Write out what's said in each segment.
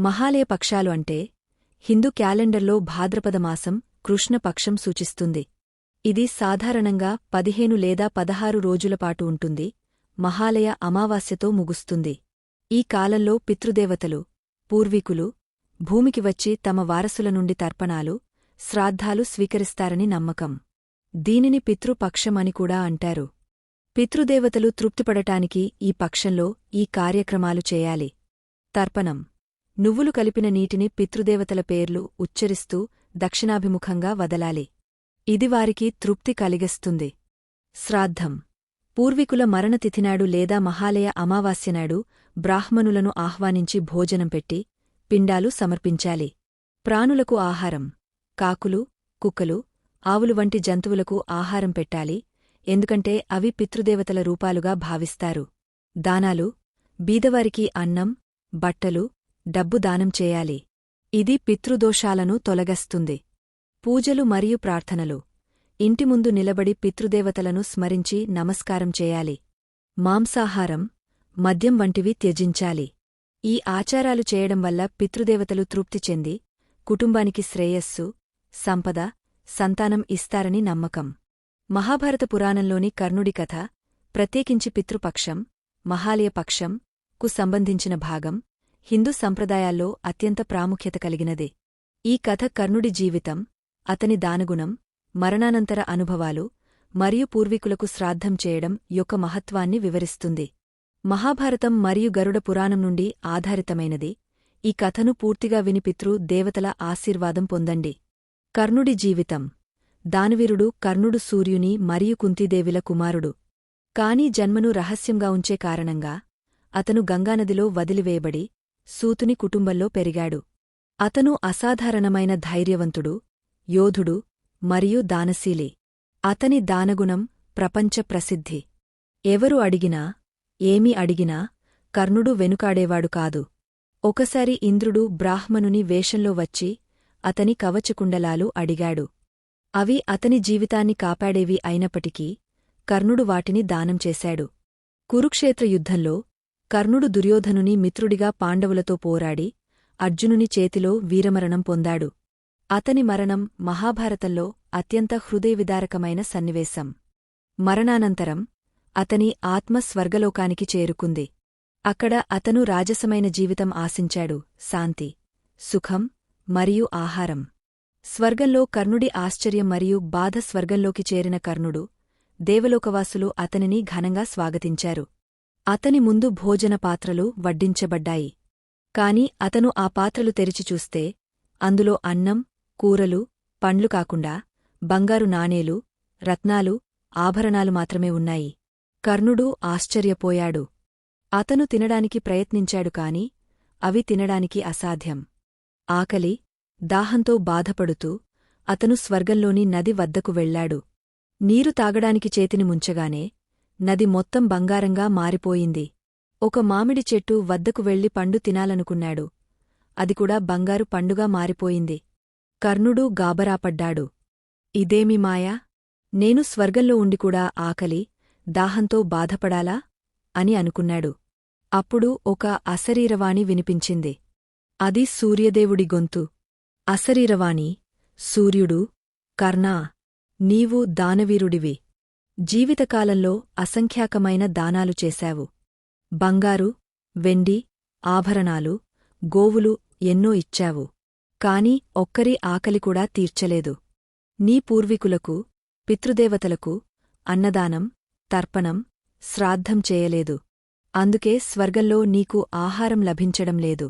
మహాలయ పక్షాలు అంటే హిందూ క్యాలెండర్లో భాద్రపద మాసం కృష్ణపక్షం సూచిస్తుంది. ఇది సాధారణంగా పదిహేను లేదా పదహారు రోజులపాటు ఉంటుంది మహాలయ అమావాస్యతో ముగుస్తుంది. ఈ కాలంలో పితృదేవతలు పూర్వీకులు భూమికి వచ్చి తమ వారసుల నుండి తర్పణాలు శ్రాద్ధాలు స్వీకరిస్తారని నమ్మకం. దీనిని పితృపక్షమని కూడా అంటారు. పితృదేవతలు తృప్తిపడటానికి ఈ పక్షంలో ఈ కార్యక్రమాలు చేయాలి. తర్పణం నువ్వులు కలిపిన నీటిని పితృదేవతల పేర్లు ఉచ్చరిస్తూ దక్షిణాభిముఖంగా వదలాలి. ఇది వారికి తృప్తి కలిగిస్తుంది. శ్రాద్ధం. పూర్వీకుల మరణతిథినాడు లేదా మహాలయ అమావాస్యనాడు బ్రాహ్మణులను ఆహ్వానించి భోజనం పెట్టి పిండాలు సమర్పించాలి. ప్రాణులకు ఆహారం. కాకులు కుక్కలు ఆవులు వంటి జంతువులకు ఆహారం పెట్టాలి ఎందుకంటే అవి పితృదేవతల రూపాలుగా భావిస్తారు. దానాలు. బీదవారికి అన్నం బట్టలు డబ్బు దానం చేయాలి. ఇది పితృదోషాలను తొలగస్తుంది. పూజలు మరియు ప్రార్థనలు. ఇంటి ముందు నిలబడి పితృదేవతలను స్మరించి నమస్కారం చేయాలి. మాంసాహారం మద్యం వంటివి త్యజించాలి. ఈ ఆచారాలు చేయడం వల్ల పితృదేవతలు తృప్తి చెంది కుటుంబానికి శ్రేయస్సు సంపద సంతానం ఇస్తారని నమ్మకం. మహాభారత పురాణంలోని కర్ణుడి కథ ప్రత్యేకించి పితృపక్షం మహాలయపక్షం కు సంబంధించిన భాగం హిందూ సంప్రదాయాల్లో అత్యంత ప్రాముఖ్యత కలిగినదే. ఈ కథ కర్ణుడి జీవితం అతని దానగుణం మరణానంతర అనుభవాలు మరియు పూర్వీకులకు శ్రాద్ధం చేయడం యొక్క మహత్వాన్ని వివరిస్తుంది. మహాభారతం మరియు గరుడ పురాణం నుండి ఆధారితమైనది. ఈ కథను పూర్తిగా విని పితృ దేవతల ఆశీర్వాదం పొందండి. కర్ణుడి జీవితం. దానవీరుడు కర్ణుడు సూర్యుని మరియు కుంతీదేవిల కుమారుడు. కాని జన్మను రహస్యంగా ఉంచే కారణంగా అతను గంగానదిలో వదిలివేయబడి సూతుని కుటుంబంలో పెరిగాడు. అతను అసాధారణమైన ధైర్యవంతుడు యోధుడు మరియు దానశీలి. అతని దానగుణం ప్రపంచ ప్రసిద్ధి. ఎవరు అడిగినా ఏమి అడిగినా కర్ణుడు వెనుకాడేవాడు కాదు. ఒకసారి ఇంద్రుడు బ్రాహ్మణుని వేషంలో వచ్చి అతని కవచకుండలాలు అడిగాడు. అవి అతని జీవితాన్ని కాపాడేవి అయినప్పటికీ కర్ణుడు వాటిని దానం చేశాడు. కురుక్షేత్ర యుద్ధంలో కర్ణుడు దుర్యోధనుని మిత్రుడిగా పాండవులతో పోరాడి అర్జునుని చేతిలో వీరమరణం పొందాడు. అతని మరణం మహాభారతంలో అత్యంత హృదయవిదారకమైన సన్నివేశం. మరణానంతరం అతని ఆత్మ స్వర్గలోకానికి చేరుకుంది. అక్కడ అతను రాజసమైన జీవితం ఆశించాడు. శాంతి సుఖం మరియు ఆహారం. స్వర్గంలో కర్ణుడి ఆశ్చర్యం మరియు బాధ స్వర్గంలోకి చేరిన కర్ణుడు దేవలోకవాసులు అతనిని ఘనంగా స్వాగతించారు. అతని ముందు భోజన పాత్రలు వడ్డించబడ్డాయి. కాని అతను ఆ పాత్రలు తెరిచి చూస్తే అందులో అన్నం కూరలు పండ్లు కాకుండా బంగారు నాణేలు రత్నాలు ఆభరణాలు మాత్రమే ఉన్నాయి. కర్ణుడు ఆశ్చర్యపోయాడు. అతను తినడానికి ప్రయత్నించాడు కాని అవి తినడానికి అసాధ్యం. ఆకలి దాహంతో బాధపడుతూ అతను స్వర్గంలోని నది వద్దకు వెళ్ళాడు నీరు తాగడానికి చేతిని ముంచగానే నది మొత్తం బంగారంగా మారిపోయింది. ఒక మామిడి చెట్టు వద్దకు వెళ్ళి పండు తినాలనుకున్నాడు. అదికూడా బంగారు పండుగా మారిపోయింది. కర్ణుడు గాబరాపడ్డాడు ఇదేమి మాయా? నేను స్వర్గంలో ఉండికూడా ఆకలి దాహంతో బాధపడాలా అని అనుకున్నాడు. అప్పుడు ఒక అశరీరవాణి వినిపించింది. అది సూర్యదేవుడి గొంతు. అశరీరవాణి సూర్యుడు కర్ణా నీవు దానవీరుడివి. జీవితకాలంలో అసంఖ్యాకమైన దానాలు చేశావు. బంగారు వెండి ఆభరణాలు గోవులు ఎన్నో ఇచ్చావు. కాని ఒక్కరి ఆకలి కూడా తీర్చలేదు. నీ పూర్వీకులకు పితృదేవతలకు అన్నదానం తర్పణం శ్రాద్ధం చేయలేదు. అందుకే స్వర్గంలో నీకు ఆహారం లభించడం లేదు.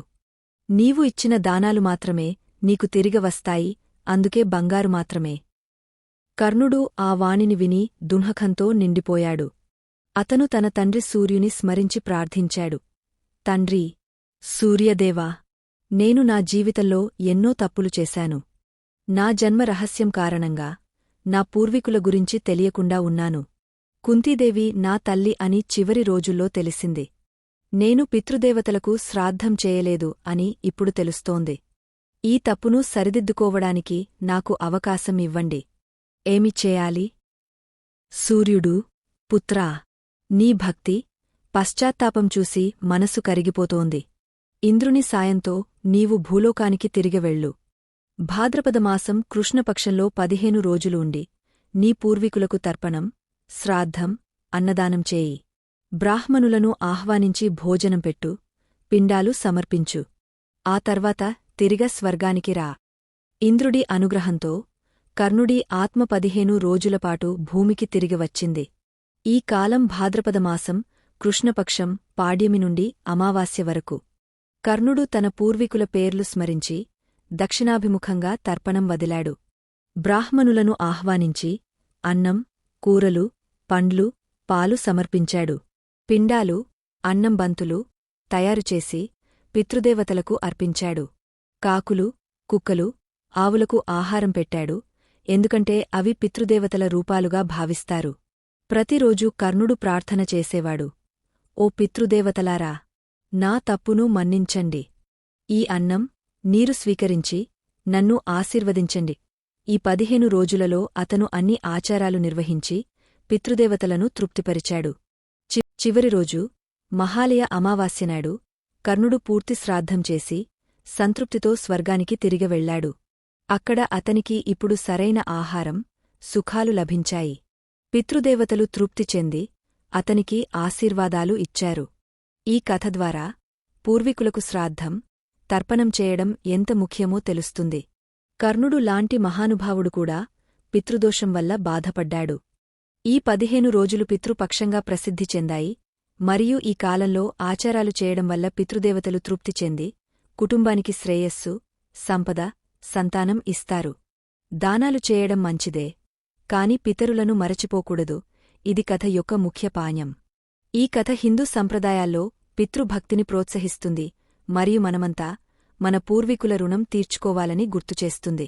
నీవు ఇచ్చిన దానాలు మాత్రమే నీకు తిరిగవస్తాయి అందుకే బంగారు మాత్రమే. కర్ణుడు ఆ వాణిని విని దుంహకంతో నిండిపోయాడు. అతను తన తండ్రి సూర్యుని స్మరించి ప్రార్థించాడు. తండ్రి సూర్యదేవా నేను నా జీవితంలో ఎన్నో తప్పులు చేశాను. నా జన్మ రహస్యం కారణంగా నా పూర్వీకుల గురించి తెలియకుండా ఉన్నాను. కుంతీదేవి నా తల్లి అని చివరి రోజుల్లో తెలిసింది. నేను పితృదేవతలకు శ్రాద్ధం చేయలేదు అని ఇప్పుడు తెలుస్తోంది. ఈ తప్పును సరిదిద్దుకోవడానికి నాకు అవకాశం ఇవ్వండి. ఏమి చేయాలి? సూర్యుడు పుత్రా నీ భక్తి పశ్చాత్తాపం చూసి మనసు కరిగిపోతోంది. ఇంద్రుని సాయంతో నీవు భూలోకానికి తిరిగి వెళ్ళు. భాద్రపదమాసం కృష్ణపక్షంలో పదిహేను రోజులు ఉండి నీ పూర్వీకులకు తర్పణం శ్రాద్ధం అన్నదానం చేయి. బ్రాహ్మణులను ఆహ్వానించి భోజనం పెట్టు పిండాలు సమర్పించు. ఆ తర్వాత తిరిగ స్వర్గానికి రా. ఇంద్రుడి అనుగ్రహంతో కర్ణుడి ఆత్మ పదిహేను రోజులపాటు భూమికి తిరిగి వచ్చింది. ఈ కాలం భాద్రపదమాసం కృష్ణపక్షం పాడ్యమి నుండి అమావాస్య వరకు. కర్ణుడు తన పూర్వీకుల పేర్లు స్మరించి దక్షిణాభిముఖంగా తర్పణం వదిలాడు. బ్రాహ్మణులను ఆహ్వానించి అన్నం కూరలు పండ్లు పాలు సమర్పించాడు. పిండాలు అన్నం బంతులు తయారుచేసి పితృదేవతలకు అర్పించాడు. కాకులు కుక్కలు ఆవులకు ఆహారం పెట్టాడు. ఎందుకంటే అవి పితృదేవతల రూపాలుగా భావిస్తారు. ప్రతిరోజూ కర్ణుడు ప్రార్థన చేసేవాడు. ఓ పితృదేవతలారా నా తప్పును మన్నించండి. ఈ అన్నం నీరు స్వీకరించి నన్ను ఆశీర్వదించండి. ఈ పదిహేను రోజులలో అతను అన్ని ఆచారాలు నిర్వహించి పితృదేవతలను తృప్తిపరిచాడు. చివరి రోజు మహాలయ అమావాస్యనాడు కర్ణుడు పూర్తి శ్రాద్ధం చేసి సంతృప్తితో స్వర్గానికి తిరిగి వెళ్ళాడు అక్కడ అతనికి ఇప్పుడు సరైన ఆహారం సుఖాలు లభించాయి. పితృదేవతలు తృప్తి చెంది అతనికి ఆశీర్వాదాలు ఇచ్చారు. ఈ కథ ద్వారా పూర్వీకులకు శ్రాద్ధం తర్పణం చేయడం ఎంత ముఖ్యమో తెలుస్తుంది. కర్ణుడు లాంటి మహానుభావుడు కూడా పితృదోషం వల్ల బాధపడ్డాడు. ఈ పదిహేను రోజులు పితృపక్షంగా ప్రసిద్ధి చెందాయి మరియు ఈ కాలంలో ఆచారాలు చేయడం వల్ల పితృదేవతలు తృప్తి చెంది కుటుంబానికి శ్రేయస్సు సంపద సంతానం ఇస్తారు. దానాలు చేయడం మంచిదే కాని పితరులను మరచిపోకూడదు. ఇది కథ యొక్క ముఖ్య పాణ్యం. ఈ కథ హిందూ సంప్రదాయాల్లో పితృభక్తిని ప్రోత్సహిస్తుంది మరియు మనమంతా మన పూర్వీకుల రుణం తీర్చుకోవాలని గుర్తుచేస్తుంది